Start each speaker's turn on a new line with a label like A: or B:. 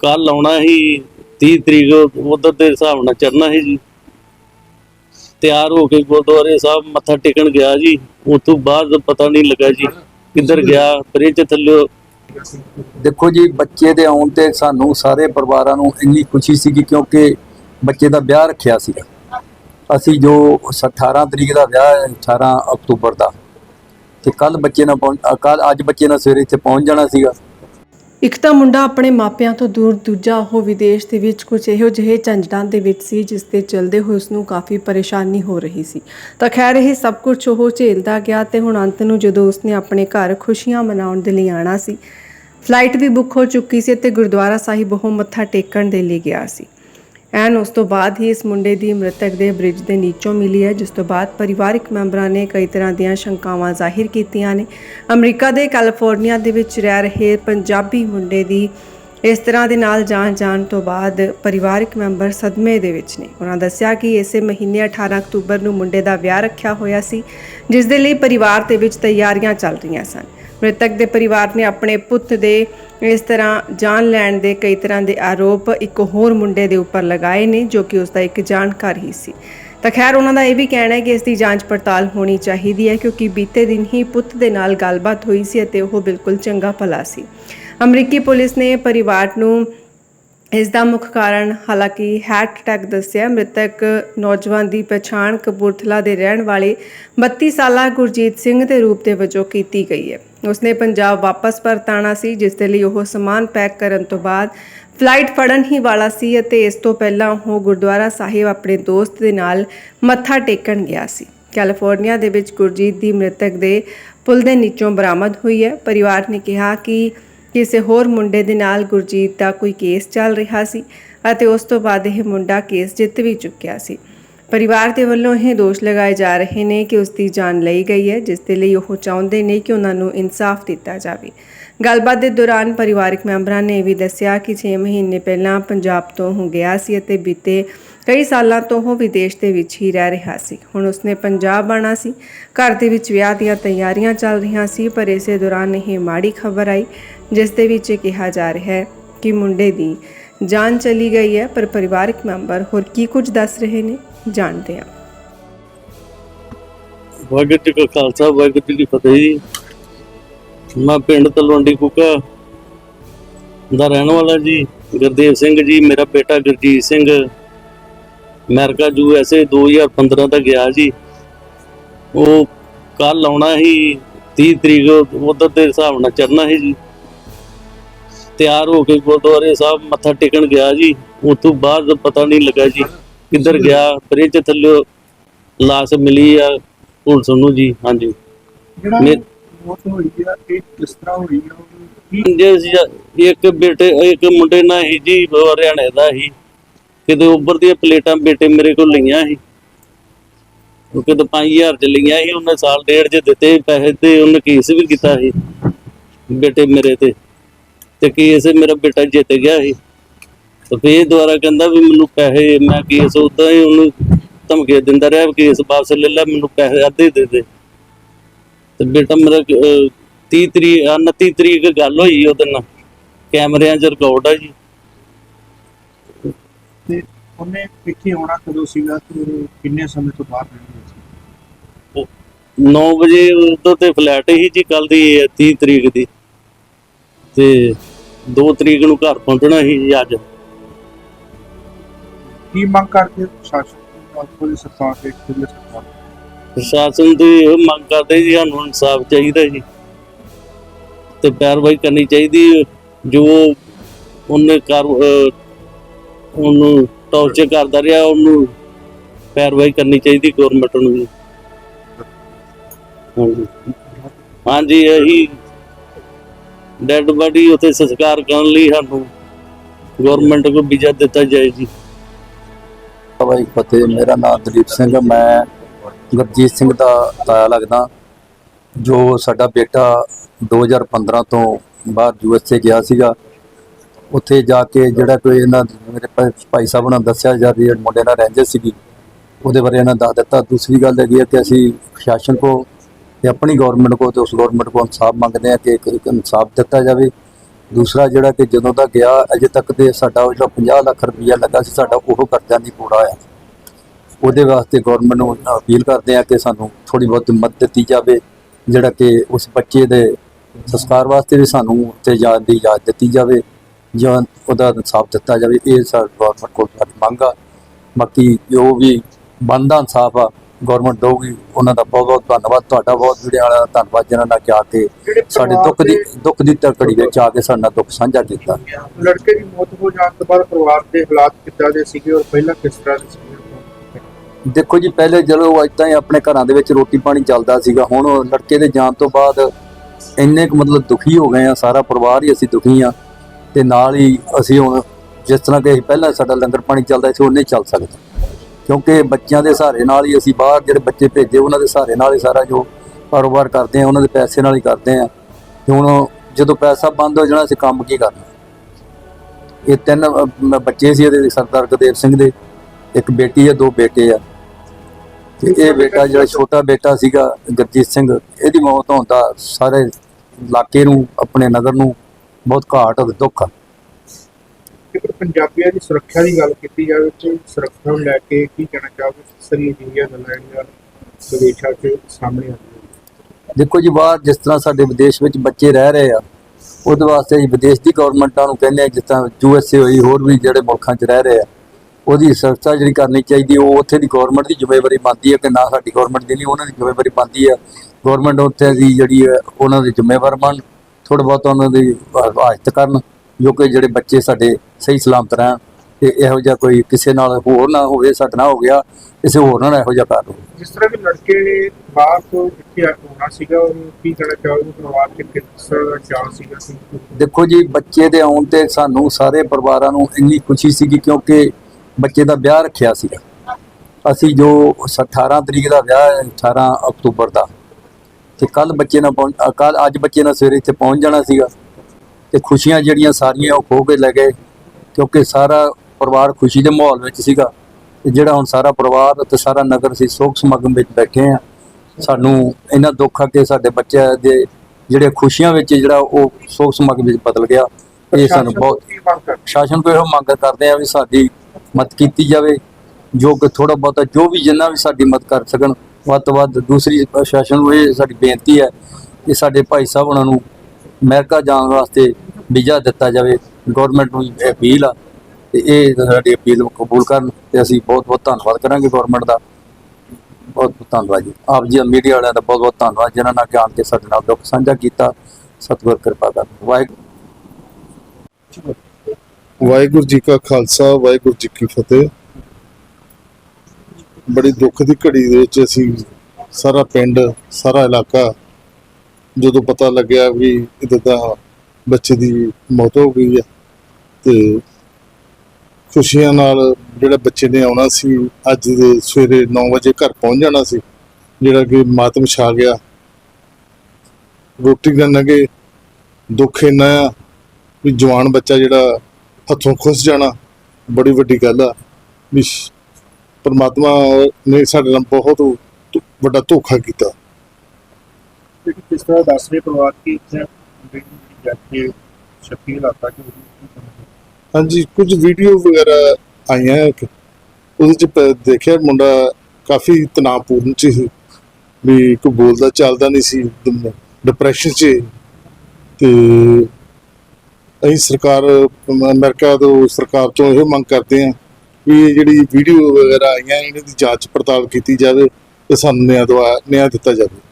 A: ਕੱਲ ਆਉਣਾ ਸੀ 30 ਤਰੀਕ ਉਧਰ ਦੇ ਹਿਸਾਬ ਨਾਲ ਚੱਲਣਾ ਸੀ ਜੀ। ਤਿਆਰ ਹੋ ਕੇ ਗੁਰਦੁਆਰੇ ਸਾਹਿਬ ਮੱਥਾ ਟੇਕਣ ਗਿਆ ਜੀ। ਉਸ ਤੋਂ ਬਾਅਦ ਪਤਾ ਨਹੀਂ ਲੱਗਾ ਜੀ ਕਿੱਧਰ ਗਿਆ ਫਰਿੱਜ ਥੱਲੇ।
B: ਦੇਖੋ ਜੀ, ਬੱਚੇ ਦੇ ਆਉਣ ਤੇ ਸਾਨੂੰ ਸਾਰੇ ਪਰਿਵਾਰਾਂ ਨੂੰ ਇੰਨੀ ਖੁਸ਼ੀ ਸੀ ਕਿਉਂਕਿ ਬੱਚੇ ਦਾ ਵਿਆਹ ਰੱਖਿਆ ਸੀ ਅਸੀਂ ਜੋ 18 ਤਰੀਕ ਦਾ ਵਿਆਹ ਹੈ 18 ਅਕਤੂਬਰ ਦਾ, ਤੇ ਕੱਲ ਬੱਚੇ ਨਾਲ ਪਹੁੰਚ ਕੱਲ ਅੱਜ ਬੱਚੇ ਨਾਲ ਸਵੇਰੇ ਇੱਥੇ ਪਹੁੰਚ ਜਾਣਾ ਸੀਗਾ।
C: ਇੱਕ ਤਾਂ ਮੁੰਡਾ ਆਪਣੇ ਮਾਪਿਆਂ ਤੋਂ ਦੂਰ, ਦੂਜਾ ਉਹ ਵਿਦੇਸ਼ ਦੇ ਵਿੱਚ ਕੁਝ ਇਹੋ ਜਿਹੇ ਝੰਜਟਾਂ ਦੇ ਵਿੱਚ ਸੀ, ਜਿਸ ਦੇ ਚਲਦੇ ਹੋਏ ਉਸ ਨੂੰ ਕਾਫੀ ਪਰੇਸ਼ਾਨੀ ਹੋ ਰਹੀ ਸੀ। ਤਾਂ ਖੈਰ ਇਹ ਸਭ ਕੁਝ ਉਹ ਝੇਲਦਾ ਗਿਆ ਤੇ ਹੁਣ ਅੰਤ ਨੂੰ ਜਦੋਂ ਉਸਨੇ ਆਪਣੇ ਘਰ ਖੁਸ਼ੀਆਂ ਮਨਾਉਣ ਦੇ ਲਈ ਆਣਾ ਸੀ, ਫਲਾਈਟ ਵੀ ਬੁੱਕ ਹੋ ਚੁੱਕੀ ਸੀ ਤੇ ਗੁਰਦੁਆਰਾ ਸਾਹਿਬ ਉਹ ਮੱਥਾ ਟੇਕਣ ਦੇ ਲਈ ਗਿਆ ਸੀ। ਐਨ ਉਸ ਤੋਂ ਬਾਅਦ ਹੀ ਇਸ ਮੁੰਡੇ ਦੀ ਮ੍ਰਿਤਕ ਦੇ ਬ੍ਰਿਜ ਦੇ ਨੀਚੋਂ ਮਿਲੀ ਹੈ, ਜਿਸ ਤੋਂ ਬਾਅਦ ਪਰਿਵਾਰਕ ਮੈਂਬਰਾਂ ਨੇ ਕਈ ਤਰ੍ਹਾਂ ਦੀਆਂ ਸ਼ੰਕਾਵਾਂ ਜ਼ਾਹਿਰ ਕੀਤੀਆਂ ਨੇ। ਅਮਰੀਕਾ ਦੇ ਕੈਲੀਫੋਰਨੀਆ ਦੇ ਵਿੱਚ ਰਹਿ ਰਹੇ ਪੰਜਾਬੀ ਮੁੰਡੇ ਦੀ ਇਸ ਤਰ੍ਹਾਂ ਦੇ ਨਾਲ ਜਾਣ ਜਾਣ ਤੋਂ ਬਾਅਦ ਪਰਿਵਾਰਕ ਮੈਂਬਰ ਸਦਮੇ ਦੇ ਵਿੱਚ ਨੇ। ਉਹਨਾਂ ਦੱਸਿਆ ਕਿ ਇਸੇ ਮਹੀਨੇ 18 ਅਕਤੂਬਰ ਨੂੰ ਮੁੰਡੇ ਦਾ ਵਿਆਹ ਰੱਖਿਆ ਹੋਇਆ ਸੀ, ਜਿਸ ਦੇ ਲਈ ਪਰਿਵਾਰ ਦੇ ਵਿੱਚ ਤਿਆਰੀਆਂ ਚੱਲ ਰਹੀਆਂ ਸਨ। ਮ੍ਰਿਤਕ ਦੇ ਪਰਿਵਾਰ ਨੇ ਆਪਣੇ ਪੁੱਤ ਦੇ ਇਸ ਤਰ੍ਹਾਂ ਜਾਨ ਲੈਣ ਦੇ ਕਈ ਤਰ੍ਹਾਂ ਦੇ ਆਰੋਪ ਇੱਕ ਹੋਰ ਮੁੰਡੇ ਦੇ ਉੱਪਰ ਲਗਾਏ ਨੇ, ਜੋ ਕਿ ਉਸ ਦਾ ਇੱਕ ਜਾਣਕਾਰ ਹੀ ਸੀ। ਤਾਂ ਖੈਰ ਉਹਨਾਂ ਦਾ ਇਹ ਵੀ ਕਹਿਣਾ ਹੈ ਕਿ ਇਸ ਦੀ ਜਾਂਚ ਪੜਤਾਲ ਹੋਣੀ ਚਾਹੀਦੀ ਹੈ, ਕਿਉਂਕਿ ਬੀਤੇ ਦਿਨ ਹੀ ਪੁੱਤ ਦੇ ਨਾਲ ਗੱਲਬਾਤ ਹੋਈ ਸੀ ਅਤੇ ਉਹ ਬਿਲਕੁਲ ਚੰਗਾ ਭਲਾ ਸੀ। ਅਮਰੀਕੀ ਪੁਲਿਸ ਨੇ ਪਰਿਵਾਰ ਨੂੰ ਇਸ ਦਾ ਮੁੱਖ ਕਾਰਨ ਹਾਲਾਂਕਿ ਹਾਰਟ ਅਟੈਕ ਦੱਸਿਆ। ਮ੍ਰਿਤਕ ਨੌਜਵਾਨ ਦੀ ਪਛਾਣ ਕਪੂਰਥਲਾ ਦੇ ਰਹਿਣ ਵਾਲੇ 32 ਸਾਲਾ ਗੁਰਜੀਤ ਸਿੰਘ ਦੇ ਰੂਪ ਦੇ ਵਜੋਂ ਕੀਤੀ ਗਈ ਹੈ। ਉਸਨੇ ਪੰਜਾਬ ਵਾਪਸ ਪਰਤਾਣਾ ਸੀ, ਜਿਸ ਦੇ ਲਈ ਉਹ ਸਮਾਨ ਪੈਕ ਕਰਨ ਤੋਂ ਬਾਅਦ ਫਲਾਈਟ ਫੜਨ ਹੀ ਵਾਲਾ ਸੀ ਅਤੇ ਇਸ ਤੋਂ ਪਹਿਲਾਂ ਉਹ ਗੁਰਦੁਆਰਾ ਸਾਹਿਬ ਆਪਣੇ ਦੋਸਤ ਦੇ ਨਾਲ ਮੱਥਾ ਟੇਕਣ ਗਿਆ ਸੀ। ਕੈਲੀਫੋਰਨੀਆ ਦੇ ਵਿੱਚ ਗੁਰਜੀਤ ਦੀ ਮ੍ਰਿਤਕ ਦੇ ਪੁਲ ਦੇ ਨੀਚੋਂ ਬਰਾਮਦ ਹੋਈ ਹੈ। ਪਰਿਵਾਰ ਨੇ ਕਿਹਾ ਕਿ ਕਿਸੇ ਹੋਰ ਮੁੰਡੇ ਦੇ ਨਾਲ ਗੁਰਜੀਤ ਦਾ ਕੋਈ ਕੇਸ ਚੱਲ ਰਿਹਾ ਸੀ ਅਤੇ ਉਸ ਤੋਂ ਬਾਅਦ ਇਹ ਮੁੰਡਾ ਕੇਸ ਜਿੱਤ ਵੀ ਚੁੱਕਿਆ ਸੀ। ਪਰਿਵਾਰ ਦੇ ਵੱਲੋਂ ਇਹ ਦੋਸ਼ ਲਗਾਏ ਜਾ ਰਹੇ ਨੇ ਕਿ ਉਸ ਦੀ ਜਾਨ ਲਈ ਗਈ ਹੈ, ਜਿਸ ਦੇ ਲਈ ਉਹ ਚਾਹੁੰਦੇ ਨੇ ਕਿ ਉਹਨਾਂ ਨੂੰ ਇਨਸਾਫ ਦਿੱਤਾ ਜਾਵੇ। ਗੱਲਬਾਤ ਦੇ ਦੌਰਾਨ ਪਰਿਵਾਰਕ ਮੈਂਬਰਾਂ ਨੇ ਇਹ ਵੀ ਦੱਸਿਆ ਕਿ 6 ਮਹੀਨੇ ਪਹਿਲਾਂ ਪੰਜਾਬ ਤੋਂ ਉਹ ਗਿਆ ਸੀ ਅਤੇ ਬੀਤੇ ਕਈ ਸਾਲਾਂ ਤੋਂ ਉਹ ਵਿਦੇਸ਼ ਦੇ ਵਿੱਚ ਹੀ ਰਹਿ ਰਿਹਾ ਸੀ। ਹੁਣ ਉਸਨੇ ਪੰਜਾਬ ਆਣਾ ਸੀ। ਘਰ ਦੇ ਵਿੱਚ ਵਿਆਹ ਦੀਆਂ ਤਿਆਰੀਆਂ ਚੱਲ ਰਹੀਆਂ ਸੀ, ਪਰ ਇਸੇ ਦੌਰਾਨ ਇਹ ਮਾੜੀ ਖਬਰ ਆਈ, ਜਿਸ ਦੇ ਵਿੱਚ ਕਿਹਾ ਜਾ ਰਿਹਾ ਹੈ ਕਿ ਮੁੰਡੇ ਦੀ ਜਾਨ ਚਲੀ ਗਈ ਹੈ, ਪਰ ਪਰਿਵਾਰਕ ਮੈਂਬਰ ਹੋਰ ਕੀ ਕੁਝ ਦੱਸ ਰਹੇ ਨੇ, ਜਾਣਦੇ ਹਾਂ।
A: ਵਾਹਿਗੁਰੂ ਜੀ ਕਾ ਖਾਲਸਾ, ਵਾਹਿਗੁਰੂ ਜੀ ਕੀ ਫਤਿਹ ਜੀ। ਮੈਂ ਪਿੰਡ ਤਲਵੰਡੀ ਕੁੱਕਾ ਦਾ ਰਹਿਣ ਵਾਲਾ ਜੀ, ਗੁਰਦੇਵ ਸਿੰਘ ਜੀ, ਮੇਰਾ ਬੇਟਾ Gurjeet Singh. America U S A 2015 ਦਾ ਗਿਆ ਜੀ। ਉਹ ਕੱਲ ਆਉਣਾ ਸੀ 30 ਤਰੀਕ, ਉਧਰ ਦੇ ਹਿਸਾਬ ਨਾਲ ਚੱਲਣਾ ਸੀ ਜੀ। ਤਿਆਰ ਹੋ ਕੇ ਗੁਰਦੁਆਰੇ ਸਾਹਿਬ ਮੱਥਾ ਟੇਕਣ ਗਿਆ ਜੀ ਉਸ ਤੋਂ ਬਾਅਦ ਪਤਾ ਨਹੀਂ ਲੱਗਾ ਜੀ ਕਿੱਧਰ ਗਿਆ ਫਰਿੱਜ ਥੱਲੇ ਲਾਸ਼ ਮਿਲੀ ਆ ਪੁਲਿਸ ਨੂੰ ਜੀ ਹਾਂਜੀ।
D: ਜਿਹੜਾ
A: ਮੇ-
D: ਮੌਤ ਹੋਈ ਆ ਇਹ ਕਿਸ ਤਰ੍ਹਾਂ ਹੋਈ ਆ? ਉਹਨੂੰ ਕੀ
A: ਜੇ ਸੀ- ਇੱਕ ਬੇਟੇ ਇੱਕ ਮੁੰਡੇ ਨਾਲ ਹੀ ਜੀ ਹਰਿਆਣੇ ਦਾ ਹੀ। ਕਿਤੇ ਉੱਪਰ ਦੀਆਂ ਪਲੇਟਾਂ ਬੇਟੇ ਮੇਰੇ ਕੋਲ ਲਈਆਂ ਸੀ। ਉਹ ਕਿਤੇ 5000 ਚ ਲਈਆਂ ਸੀ ਉਹਨੇ ਸਾਲ ਡੇਢ ਚ ਦਿੱਤੇ ਪੈਸੇ ਤੇ ਉਹਨੇ ਕੇਸ ਵੀ ਕੀਤਾ ਸੀ ਬੇਟੇ ਮੇਰੇ ਤੇ। ਤੇ ਕੇਸ ਮੇਰਾ ਬੇਟਾ ਜਿੱਤ ਗਿਆ ਸੀ। ਤੇ ਫੇਰ ਦੁਬਾਰਾ ਕਹਿੰਦਾ ਵੀ ਮੈਨੂੰ ਪੈਸੇ ਮੈਂ ਕੇਸ ਉਦਾਂ ਹੀ ਉਹਨੂੰ ਧਮਕੀ ਦਿੰਦਾ ਰਿਹਾ ਕੇਸ ਵਾਪਸ ਲੈ ਲੈ ਮੈਨੂੰ ਪੈਸੇ ਅੱਧੇ ਦੇ ਦੇ। ਤੇ ਬੇਟਾ ਮੇਰਾ ਅਹ, 30 ਤਰੀਕ 29 ਤਰੀਕ ਗੱਲ ਹੋਈ ਉਹਦੇ ਨਾਲ। ਕੈਮਰਿਆਂ 'ਚ ਰਿਕਾਰਡ ਆ ਜੀ।
D: ਤੇ ਉਹਨੇ ਇੱਥੇ ਆਉਣਾ ਕਦੋਂ ਸੀਗਾ ਤੇ ਕਿੰਨੇ ਸਮੇਂ ਤੋਂ ਬਾਅਦ ਰਹਿਣਾ ਸੀ?
A: 9 ਵਜੇ ਉਦੋਂ ਤੇ ਫਲੈਟ ਹੀ ਜੀ ਕੱਲ ਦੀ 30 ਤਰੀਕ ਦੀ। ਤੇ 2 ਤਰੀਕ ਨੂੰ ਘਰ ਪਹੁੰਚਣਾ ਸੀ ਜੀ ਅੱਜ।
D: ਕੀ ਮੰਗ ਕਰਦੇ ਪ੍ਰਸ਼ਾਸਨ ਤੋਂ? ਪੁਲਿਸ ਸਰਕਾਰ ਤੇ ਪੁਲਿਸ ਸਰਕਾਰ?
A: ਪ੍ਰਸ਼ਾਸਨ ਦੀ ਇਹ ਮੰਗ ਕਰਦੇ ਜੀ ਸਾਨੂੰ ਇਨਸਾਫ ਚਾਹੀਦਾ ਜੀ। ਤੇ ਪੈਰਵਾਈ ਕਰਨੀ ਚਾਹੀਦੀ। ਜੋ ਉਹਨੇ ਕਰ ਅਹ, ਉਹਨੂੰ ਟੌਰਚਰ ਕਰਦਾ ਰਿਹਾ ਉਹਨੂੰ ਪੈਰਵਾਈ ਕਰਨੀ ਚਾਹੀਦੀ ਗਵਰਨਮੈਂਟ ਨੂੰ ਜੀ। ਹਾਂਜੀ। ਹਾਂਜੀ ਇਹੀ ਡੈਡ ਬਾਡੀ ਉੱਥੇ ਸੰਸਕਾਰ ਕਰਨ ਲਈ ਸਾਨੂੰ ਗਵਰਨਮੈਂਟ ਕੋ ਵੀਜ਼ਾ ਦਿੱਤਾ ਜਾਏ ਜੀ
B: ਭਾਈ ਫਤਿਹ, ਮੇਰਾ ਨਾਮ ਦਲੀਪ ਸਿੰਘ ਹੈ। ਮੈਂ ਗੁਰਜੀਤ ਸਿੰਘ ਦਾ ਤਾਇਆ ਲੱਗਦਾ। ਜੋ ਸਾਡਾ ਬੇਟਾ 2015 ਤੋਂ ਬਾਹਰ ਯੂਐਸਏ ਗਿਆ ਸੀਗਾ, ਉੱਥੇ ਜਾ ਕੇ ਜਿਹੜਾ ਕੋਈ ਇਹਨਾਂ ਮੇਰੇ ਭਾਈ ਸਾਹਿਬ ਨੇ ਦੱਸਿਆ ਜਾਂ ਵੀ ਮੁੰਡੇ ਨਾਲ ਰਹਿੰਦੇ ਸੀਗੀ, ਉਹਦੇ ਬਾਰੇ ਇਹਨਾਂ ਦੱਸ ਦਿੱਤਾ। ਦੂਸਰੀ ਗੱਲ ਹੈਗੀ ਹੈ ਕਿ ਅਸੀਂ ਪ੍ਰਸ਼ਾਸਨ ਕੋ ਤੇ ਆਪਣੀ ਗਵਰਨਮੈਂਟ ਕੋ ਤੇ ਉਸ ਗਵਰਨਮੈਂਟ ਕੋ ਇਨਸਾਫ ਮੰਗਦੇ ਹਾਂ ਕਿ ਇੱਕ ਇਨਸਾਫ ਦਿੱਤਾ ਜਾਵੇ। ਦੂਸਰਾ ਜਿਹੜਾ ਕਿ ਜਦੋਂ ਦਾ ਗਿਆ, ਅਜੇ ਤੱਕ ਤੇ ਸਾਡਾ ਉਹ ਜਿਹੜਾ 50 ਲੱਖ ਰੁਪਈਆ ਲੱਗਾ ਸੀ, ਸਾਡਾ ਉਹ ਕਰਜ਼ਾ ਨਹੀਂ ਪੂਰਾ ਹੋਇਆ। ਉਹਦੇ ਵਾਸਤੇ ਗਵਰਨਮੈਂਟ ਨੂੰ ਅਪੀਲ ਕਰਦੇ ਆ ਕਿ ਸਾਨੂੰ ਥੋੜੀ ਬਹੁਤ ਮਦਦ ਦਿੱਤੀ ਜਾਵੇ, ਜਿਹੜਾ ਕਿ ਉਸ ਬੱਚੇ ਦੇ ਸੰਸਕਾਰ ਵਾਸਤੇ ਵੀ ਸਾਨੂੰ ਉੱਥੇ ਜਾਣ ਦੀ ਇਜਾਜ਼ਤ ਦਿੱਤੀ ਜਾਵੇ, ਜਾਂ ਉਹਦਾ ਇਨਸਾਫ ਦਿੱਤਾ ਜਾਵੇ। ਇਹ ਸਾਡੀ ਗਵਰਨਮੈਂਟ ਕੋਲ ਸਾਡੀ ਮੰਗ ਆ। ਬਾਕੀ ਜੋ ਵੀ ਬਣਦਾ ਇਨਸਾਫ ਆ ਗਵਰਨਮੈਂਟ ਦਊਗੀ ਉਹਨਾਂ ਦਾ ਬਹੁਤ ਬਹੁਤ ਧੰਨਵਾਦ। ਤੁਹਾਡਾ ਬਹੁਤ ਵੀਡੀਓ ਵਾਲਾ ਧੰਨਵਾਦ ਜਿਨ੍ਹਾਂ ਨਾਲ ਕੇ
D: ਜਿਹੜੇ
B: ਸਾਡੇ ਦੁੱਖ ਦੀ ਦੁੱਖ ਦੀ ਤਕੜੀ ਵਿੱਚ ਆ ਕੇ ਸਾਡੇ ਦੁੱਖ ਸਾਂਝਾ ਕੀਤਾ।
D: ਲੜਕੇ ਦੀ ਮੌਤ ਹੋ ਜਾਣ ਤੋਂ ਬਾਅਦ ਪਰਿਵਾਰ ਦੇ ਹਾਲਾਤ ਕਿੱਦਾਂ ਦੇ ਸੀਗੇ ਔਰ ਪਹਿਲਾਂ ਕਿਸ ਤਰ੍ਹਾਂ ਦੇ ਸੀਗੇ?
B: ਦੇਖੋ ਜੀ ਪਹਿਲੇ ਜਦੋਂ ਇਦਾਂ ਹੀ ਆਪਣੇ ਘਰਾਂ ਦੇ ਵਿੱਚ ਰੋਟੀ ਪਾਣੀ ਚੱਲਦਾ ਸੀਗਾ ਹੁਣ ਲੜਕੇ ਦੇ ਜਾਣ ਤੋਂ ਬਾਅਦ ਇੰਨੇ ਕੁ ਮਤਲਬ ਦੁਖੀ ਹੋ ਗਏ ਆ ਸਾਰਾ ਪਰਿਵਾਰ ਹੀ ਅਸੀਂ ਦੁਖੀ ਆ। ਤੇ ਨਾਲ ਹੀ ਅਸੀਂ ਹੁਣ ਜਿਸ ਤਰ੍ਹਾਂ ਕਿ ਅਸੀਂ ਪਹਿਲਾਂ ਸਾਡਾ ਲੰਗਰ ਪਾਣੀ ਚੱਲਦਾ ਸੀ ਉਹ ਨਹੀਂ ਚੱਲ ਸਕਦਾ। ਕਿਉਂਕਿ ਬੱਚਿਆਂ ਦੇ ਸਹਾਰੇ ਨਾਲ ਹੀ ਅਸੀਂ ਬਾਹਰ ਜਿਹੜੇ ਬੱਚੇ ਭੇਜੇ, ਉਹਨਾਂ ਦੇ ਸਹਾਰੇ ਨਾਲ ਹੀ ਸਾਰਾ ਜੋ ਕਾਰੋਬਾਰ ਕਰਦੇ ਆ, ਉਹਨਾਂ ਦੇ ਪੈਸੇ ਨਾਲ ਹੀ ਕਰਦੇ ਆ। ਤੇ ਹੁਣ ਜਦੋਂ ਪੈਸਾ ਬੰਦ ਹੋ ਜਾਣਾ, ਅਸੀਂ ਕੰਮ ਕੀ ਕਰਨਾ? ਇਹ ਤਿੰਨ ਬੱਚੇ ਸੀ ਇਹਦੇ, ਸਰਦਾਰ ਗੁਰਦੇਵ ਸਿੰਘ ਦੇ, ਇੱਕ ਬੇਟੀ ਆ, ਦੋ ਬੇਟੇ ਆ। ਤੇ ਇਹ ਬੇਟਾ ਜਿਹੜਾ ਛੋਟਾ ਬੇਟਾ ਸੀਗਾ, ਗੁਰਜੀਤ ਸਿੰਘ, ਇਹਦੀ ਮੌਤ ਹੋਣ ਦਾ ਸਾਰੇ ਇਲਾਕੇ ਨੂੰ, ਆਪਣੇ ਨਗਰ ਨੂੰ ਬਹੁਤ ਘਾਟ ਅਤੇ ਦੁੱਖ ਆ।
D: ਜੇਕਰ ਪੰਜਾਬੀਆਂ ਦੀ ਸੁਰੱਖਿਆ ਦੀ ਗੱਲ ਕੀਤੀ ਜਾਵੇ ਤੇ ਸੁਰੱਖਿਆ ਨੂੰ ਲੈ ਕੇ ਕੀ ਕਹਿਣਾ ਚਾਹੋਗੇ? ਸਰੀ ਜਿਹੀਆਂ ਗੱਲਾਂ ਜਿਹੜੀਆਂ ਵਿਦੇਸ਼ਾਂ 'ਚ ਸਾਹਮਣੇ ਆਉਂਦੀਆਂ
B: ਦੇਖੋ ਜੀ, ਬਾਹਰ ਜਿਸ ਤਰ੍ਹਾਂ ਸਾਡੇ ਵਿਦੇਸ਼ ਵਿੱਚ ਬੱਚੇ ਰਹਿ ਰਹੇ ਆ, ਉਹਦੇ ਵਾਸਤੇ ਅਸੀਂ ਵਿਦੇਸ਼ ਦੀ ਗਵਰਨਮੈਂਟਾਂ ਨੂੰ ਕਹਿੰਦੇ ਆ, ਜਿਸ ਤਰ੍ਹਾਂ ਯੂ ਐਸ ਏ ਹੋਈ, ਹੋਰ ਵੀ ਜਿਹੜੇ ਮੁਲਕਾਂ 'ਚ ਰਹਿ ਰਹੇ ਆ, ਉਹਦੀ ਸੁਰੱਖਿਆ ਜਿਹੜੀ ਕਰਨੀ ਚਾਹੀਦੀ, ਉਹ ਉੱਥੇ ਦੀ ਗਵਰਨਮੈਂਟ ਦੀ ਜ਼ਿੰਮੇਵਾਰੀ ਬਣਦੀ ਹੈ ਕਿ ਨਾ ਸਾਡੀ ਗਵਰਨਮੈਂਟ ਦੀ ਨਹੀਂ, ਉਹਨਾਂ ਦੀ ਜ਼ਿੰਮੇਵਾਰੀ ਬਣਦੀ ਹੈ ਗਵਰਨਮੈਂਟ ਉੱਥੇ ਦੀ ਜਿਹੜੀ ਹੈ ਉਹਨਾਂ ਦੀ ਜ਼ਿੰਮੇਵਾਰ ਬਣ ਥੋੜਾ ਬਹੁਤ ਉਹਨਾਂ ਦੀ ਹਿਫਾਜ਼ਤ ਕਰਨ। ਜੋ ਕਿ ਜਿਹੜੇ ਬੱਚੇ ਸਾਡੇ ਸਹੀ ਸਲਾਮਤ ਰਹਿਣ ਤੇ ਇਹੋ ਜਿਹਾ ਕੋਈ ਕਿਸੇ ਨਾਲ ਹੋਰ ਨਾ ਹੋਵੇ ਸਾਡੇ ਨਾਲ ਹੋ ਗਿਆ ਕਿਸੇ ਹੋਰ ਨਾਲ ਇਹੋ ਜਿਹਾ ਕਰ ਹੋਵੇ।
D: ਜਿਸ ਤਰ੍ਹਾਂ ਵੀ ਲੜਕੇ ਬਾਹਰ ਤੋਂ ਇੱਥੇ ਆਉਣਾ ਸੀਗਾ ਉਹ ਕੀ ਕਹਿਣਾ ਚਾਹੋਗੇ? ਪਰਿਵਾਰ 'ਚ ਕਿਸ ਤਰ੍ਹਾਂ ਦਾ ਚਾਅ ਸੀਗਾ
B: ਦੇਖੋ ਜੀ ਬੱਚੇ ਦੇ ਆਉਣ ਤੇ ਸਾਨੂੰ ਸਾਰੇ ਪਰਿਵਾਰਾਂ ਨੂੰ ਇੰਨੀ ਖੁਸ਼ੀ ਸੀਗੀ ਕਿਉਂਕਿ ਬੱਚੇ ਦਾ ਵਿਆਹ ਰੱਖਿਆ ਸੀਗਾ। ਅਸੀਂ ਜੋ 18 ਤਰੀਕ ਦਾ ਵਿਆਹ ਹੈ 18 ਅਕਤੂਬਰ ਦਾ ਤੇ ਕੱਲ ਬੱਚੇ ਨਾਲ ਕੱਲ ਅੱਜ ਬੱਚੇ ਨਾਲ ਸਵੇਰੇ ਇੱਥੇ ਪਹੁੰਚ ਜਾਣਾ ਸੀਗਾ। ਤੇ ਖੁਸ਼ੀਆਂ ਜਿਹੜੀਆਂ ਸਾਰੀਆਂ ਉਹ ਖੋ ਕੇ ਲੈ ਗਏ ਕਿਉਂਕਿ ਸਾਰਾ ਪਰਿਵਾਰ ਖੁਸ਼ੀ ਦੇ ਮਾਹੌਲ ਵਿੱਚ ਸੀਗਾ। ਤੇ ਜਿਹੜਾ ਹੁਣ ਸਾਰਾ ਪਰਿਵਾਰ ਤੇ ਸਾਰਾ ਨਗਰ ਸੀ ਸੋਗ ਸਮਾਗਮ ਵਿੱਚ ਬੈਠੇ ਆ ਸਾਨੂੰ ਇੰਨਾ ਦੁੱਖ ਕਿ ਸਾਡੇ ਬੱਚਿਆਂ ਦੇ ਜਿਹੜੇ ਖੁਸ਼ੀਆਂ ਵਿੱਚ ਜਿਹੜਾ ਉਹ ਸੋਗ ਸਮਾਗਮ ਵਿੱਚ ਬਦਲ ਗਿਆ। ਇਹ ਸਾਨੂੰ ਬਹੁਤ ਸ਼ਾਸਨ ਇਹੋ ਮੰਗ ਕਰਦੇ ਆ ਵੀ ਸਾਡੀ ਮਦਦ ਕੀਤੀ ਜਾਵੇ ਜੋ ਕਿ ਥੋੜਾ ਬਹੁਤਾ ਜੋ ਵੀ ਜਿੰਨਾ ਵੀ ਸਾਡੀ ਮਦਦ ਕਰ ਸਕਣ ਵੱਧ ਤੋਂ ਵੱਧ ਦੂਸਰੀ ਸ਼ਾਸਨ ਨੂੰ ਇਹ ਸਾਡੀ ਬੇਨਤੀ ਹੈ ਕਿ ਸਾਡੇ ਭਾਈ ਸਾਹਿਬ ਉਹਨਾਂ ਨੂੰ ਅਮਰੀਕਾ ਜਾਣ ਵਾਸਤੇ ਵੀਜ਼ਾ ਦਿੱਤਾ ਜਾਵੇ ਗਵਰਨਮੈਂਟ ਨੂੰ ਅਪੀਲ ਆ, ਤੇ ਇਹ ਸਾਡੀ ਅਪੀਲ ਨੂੰ ਕਬੂਲ ਕਰਨ, ਤੇ ਅਸੀਂ ਬਹੁਤ ਬਹੁਤ ਧੰਨਵਾਦ ਕਰਾਂਗੇ ਗਵਰਨਮੈਂਟ ਦਾ। ਬਹੁਤ ਬਹੁਤ ਧੰਨਵਾਦ ਜੀ। ਆਪ ਜੀ ਮੀਡੀਆ ਵਾਲਿਆਂ ਦਾ ਬਹੁਤ ਬਹੁਤ ਧੰਨਵਾਦ, ਜਿਨ੍ਹਾਂ ਨਾਲ ਜਾਣ ਕੇ ਸਾਡੇ ਨਾਲ ਦੁੱਖ ਸਾਂਝਾ ਕੀਤਾ। ਸਤਿਗੁਰ ਕਿਰਪਾ ਕਰ। ਵਾਹਿਗੁਰੂ।
E: ਵਾਹਿਗੁਰੂ ਜੀ ਕਾ ਖਾਲਸਾ, ਵਾਹਿਗੁਰੂ ਜੀ ਕੀ ਫਤਿਹ। ਬੜੀ ਦੁੱਖ ਦੀ ਘੜੀ ਦੇ ਵਿੱਚ ਅਸੀਂ ਸਾਰਾ ਪਿੰਡ, ਸਾਰਾ ਇਲਾਕਾ ਜਦੋਂ ਪਤਾ ਲੱਗਿਆ ਵੀ ਇਹਦਾ ਦਾ ਬੱਚੇ ਦੀ ਮੌਤ ਹੋ ਗਈ ਹੈ ਤੇ ਖੁਸ਼ੀਆਂ ਨਾਲ ਜਿਹੜਾ ਬੱਚੇ ਨੇ ਆਉਣਾ ਸੀ, ਅੱਜ ਦੇ ਸਵੇਰੇ 9 ਵਜੇ ਘਰ ਪਹੁੰਚ ਜਾਣਾ ਸੀ, ਜਿਹੜਾ ਕਿ ਮਾਤਮ ਛਾ ਗਿਆ। ਰੋਟੀ ਨਾ ਲੱਗੇ ਦੁੱਖ ਇੰਨਾ ਆ ਵੀ ਜਵਾਨ ਬੱਚਾ ਜਿਹੜਾ ਹੱਥੋਂ ਖੁੱਸ ਜਾਣਾ, ਬੜੀ ਵੱਡੀ ਗੱਲ ਆ। ਵੀ ਪਰਮਾਤਮਾ ਨੇ ਸਾਡੇ ਨਾਲ ਬਹੁਤ ਵੱਡਾ ਧੋਖਾ ਕੀਤਾ।
D: ਜਿਹੜੀ ਕਿਸ ਤਰ੍ਹਾਂ ਦੱਸ ਰਹੇ ਪਰਿਵਾਰ ਕੀ ਇੱਥੇ ਜਾ ਕੇ ਸ਼ੱਕੀ ਹਾਲਾਤਾਂ 'ਚ
E: ਹਾਂਜੀ, ਕੁਝ ਵੀਡੀਓ ਵਗੈਰਾ ਆਈਆਂ ਇੱਕ ਉਹਦੇ ਚ ਪ- ਦੇਖਿਆ ਮੁੰਡਾ ਕਾਫੀ ਤਣਾਅਪੂਰਨ ਚ ਸੀ, ਵੀ ਕੋਈ ਬੋਲਦਾ ਚੱਲਦਾ ਨਹੀਂ ਸੀ ਡਿਪਰੈਸ਼ਨ ਚ ਤੇ ਅਸੀਂ ਸਰਕਾਰ ਅਮ- ਅਮਰੀਕਾ ਤੋਂ ਸਰਕਾਰ ਤੋਂ ਇਹ ਮੰਗ ਕਰਦੇ ਹਾਂ ਵੀ ਇਹ ਜਿਹੜੀ ਵੀਡੀਓ ਵਗੈਰਾ ਆਈਆਂ, ਇਹਨਾਂ ਦੀ ਜਾਂਚ ਪੜਤਾਲ ਕੀਤੀ ਜਾਵੇ ਤੇ ਸਾਨੂੰ ਨਿਆਂ ਦਵਾ, ਨਿਆਂ ਦਿੱਤਾ ਜਾਵੇ।